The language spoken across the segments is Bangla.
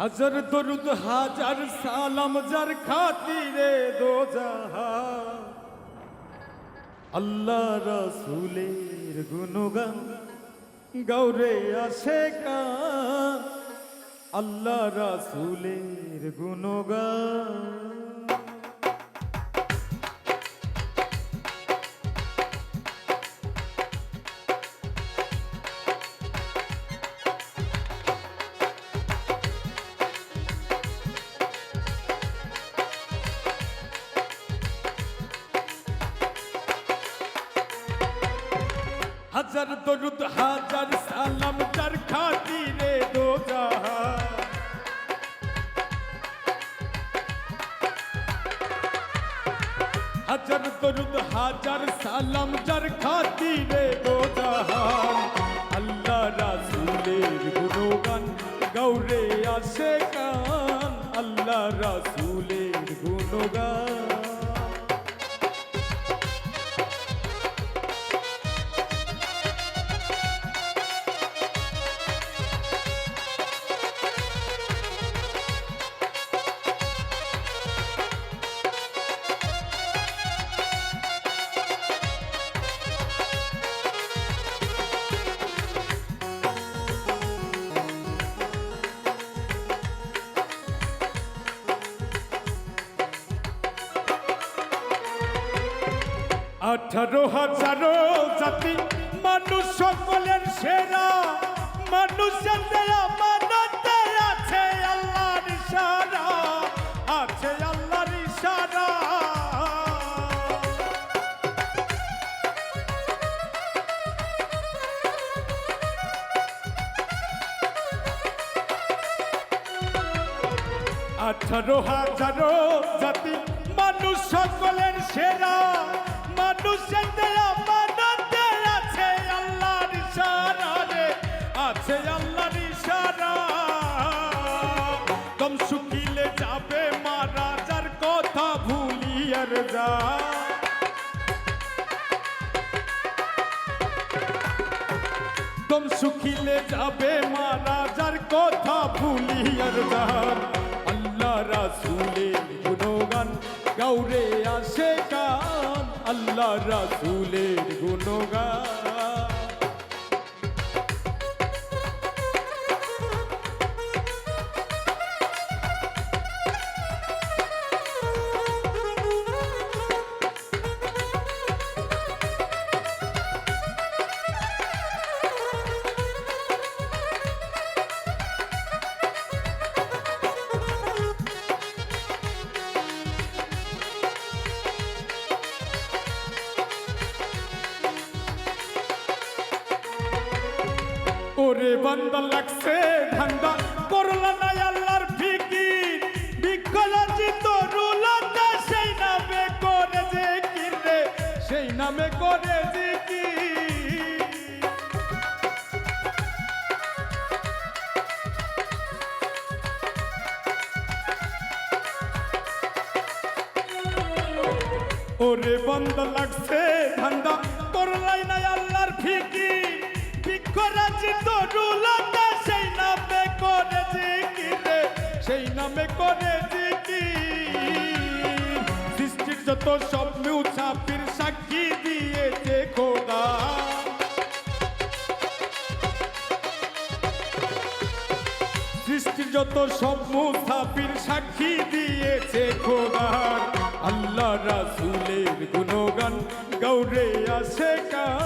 হাজার দরুদ, হাজার সালাম যার খাতিরে দো আল্লাহ রসুলের গুণগান গৌরে আসে কান। আল্লাহ রসুলের গুণগান। হাজার দরুদ, হাজার সালাম, যার খাতিরে দো হাজার দরুদ, হাজার সালাম, যার খাতিরে দো আল্লাহ রাসূলের গুণগান গৌরে আসে কান আল্লাহ রাসূলের গুণগান। আঠারো হাজারো জাতি, মানুষ সকলের সেরা। মানুষের দেয়া মানতে আছে আল্লাহর ইশারা, আছে আল্লাহর ইশারা। আঠারো হাজারো জাতি, মানুষ সকলের সেরা। মানুষের দেয়া মানতে আছে আল্লাহর ইশারা রে, আছে আল্লাহর ইশারা। কম শুকিলে যাবে মারা, যার কথা ভুলিয়ার যা। দম শুকিলে যাবে মারা, যার কথা আল্লাহ রাসূলের রাসূলের গুণগান। ওরে বান্দা লাগছে ধান্দা। করলা না আল্লাহর ফিকির বিকলাচিত রুলাতে সেই নামে করে জিকির রে? সেই নামে করে জিকির ওরে বন্ধ লাগছে ধান্দা। করলাই না আল্লাহর ফিকি বিক্ষরাজি তরুলতা সেই নামে করে জিকিরে সেই নামে করে জিকির সৃষ্টির যত সব মুছাফির সাক্ষী দিয়েছে খোদা। যত সব মুসাফির সাক্ষী দিয়েছে খোদার আল্লাহ রাসূলের গুণগান গৌরে আসে কান।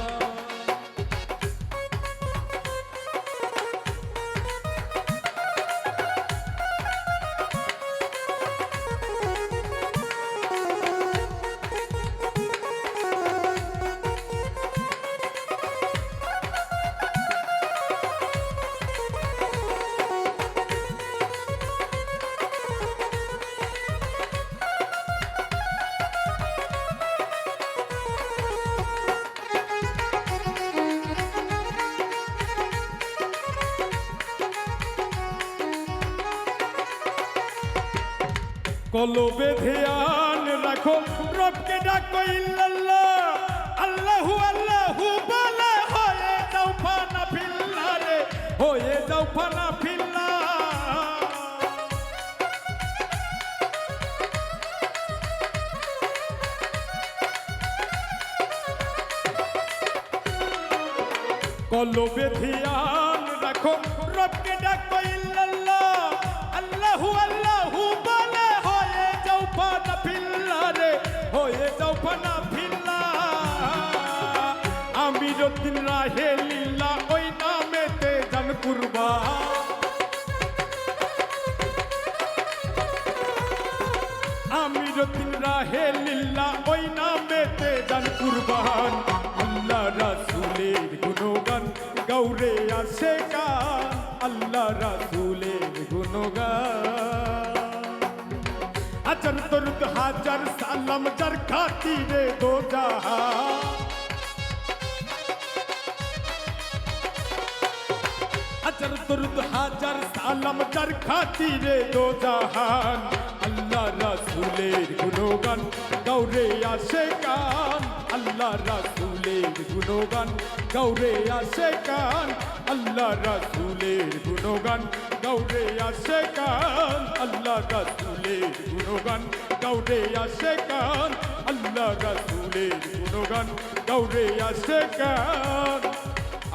কলবে ধ্যান রাখো, রবকে ডাকো, ইল্লাল্লাহ। আল্লাহু, আল্লাহ বলে, হয়ে যাও ফানা ফিল্লা রে হয়ে যাও ফানা ফিল্লা। কলবে ধ্যান রাখো, রবকে আমি রতিন রাহে লিল্লা ওই নামেতে জান কুরবান আল্লাহ রাসূলের গুণগান গৌরে আসে গান আল্লাহ রাসূলের গুণগান হাজার দরুদ হাজার সালাম যার খাতিরে দো জাহান হাজার দরুদ হাজার সালাম যার খাতিরে দো জাহান আল্লাহ রাসূলের গুণগান গৌরে আসে কান আল্লাহ রাসূলের গুণগান গৌরে আসে কান আল্লাহ রাসূলের গুণগান গৌরে আসে কান আল্লাহ রাসূলের গুণগান গৌরে আসে কান আল্লাহ রাসূলের গুণগান গৌরে আসে কান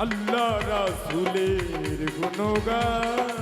আল্লাহ রাসূলের গুণগান।